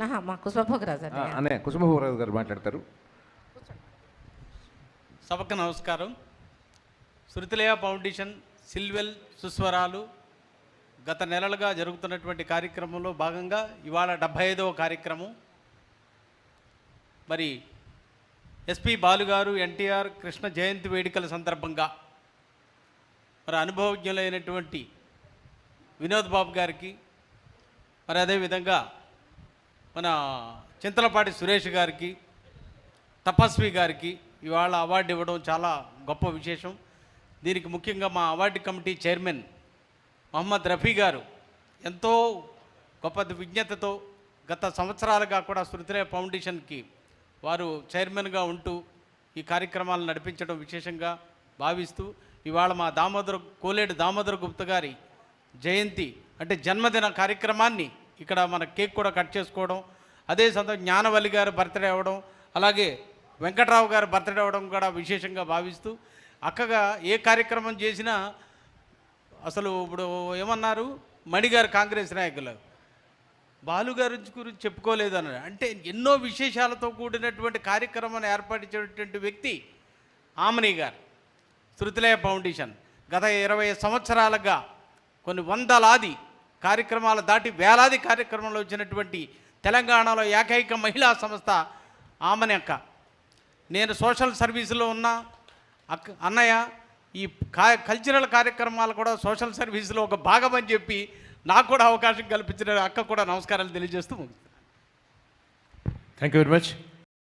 మా కుసుమభోగరాజు అనే కుసుమభూరాజు గారు మాట్లాడతారు. సభకు నమస్కారం. శృతిలయ ఫౌండేషన్ సిల్వెల్ సుస్వరాలు గత నెలలుగా జరుగుతున్నటువంటి కార్యక్రమంలో భాగంగా ఇవాళ డెబ్భై ఐదవ కార్యక్రమం. మరి ఎస్పి బాలుగారు ఎన్టీఆర్ కృష్ణ జయంతి వేడుకల సందర్భంగా మరి అనుభవజ్ఞులైనటువంటి వినోద్ బాబు గారికి మరి అదేవిధంగా మన చింతలపాటి సురేష్ గారికి తపస్వి గారికి ఇవాళ అవార్డు ఇవ్వడం చాలా గొప్ప విశేషం. దీనికి ముఖ్యంగా మా award committee chairman Mohammed Rafi గారు ఎంతో గొప్ప విజ్ఞతతో గత సంవత్సరాలుగా కూడా శృతిలయ ఫౌండేషన్కి వారు చైర్మన్గా ఉంటూ ఈ కార్యక్రమాలు నడిపించడం విశేషంగా భావిస్తూ ఇవాళ మా దామోదర్ కోలేడు దామోదర్ గుప్త గారి జయంతి అంటే జన్మదిన కార్యక్రమాన్ని ఇక్కడ మన కేక్ కూడా కట్ చేసుకోవడం అదే సందర్భం జ్ఞానవల్లి గారు బర్త్డే అవ్వడం అలాగే వెంకట్రావు గారు బర్త్డే అవ్వడం కూడా విశేషంగా భావిస్తూ అక్కగా ఏ కార్యక్రమం చేసినా అసలు ఇప్పుడు ఏమన్నారు? మణిగారు కాంగ్రెస్ నాయకులు. బాలుగారి గురించి చెప్పుకోలేదు అన్నారు అంటే ఎన్నో విశేషాలతో కూడినటువంటి కార్యక్రమాన్ని ఏర్పరిచేటువంటి వ్యక్తి ఆమని గారు శృతిలయ ఫౌండేషన్. గత ఇరవై సంవత్సరాలుగా కొన్ని వందలాది కార్యక్రమాలు దాటి వేలాది కార్యక్రమంలో వచ్చినటువంటి తెలంగాణలో ఏకైక మహిళా సంస్థ ఆమెని అక్క నేను సోషల్ సర్వీసులో ఉన్న అక్క అన్నయ్య ఈ కల్చరల్ కార్యక్రమాలు కూడా సోషల్ సర్వీసులో ఒక భాగం అని చెప్పి నాకు కూడా అవకాశం కల్పించిన అక్క కూడా నమస్కారాలు తెలియజేస్తూ థ్యాంక్ యూ వెరీ మచ్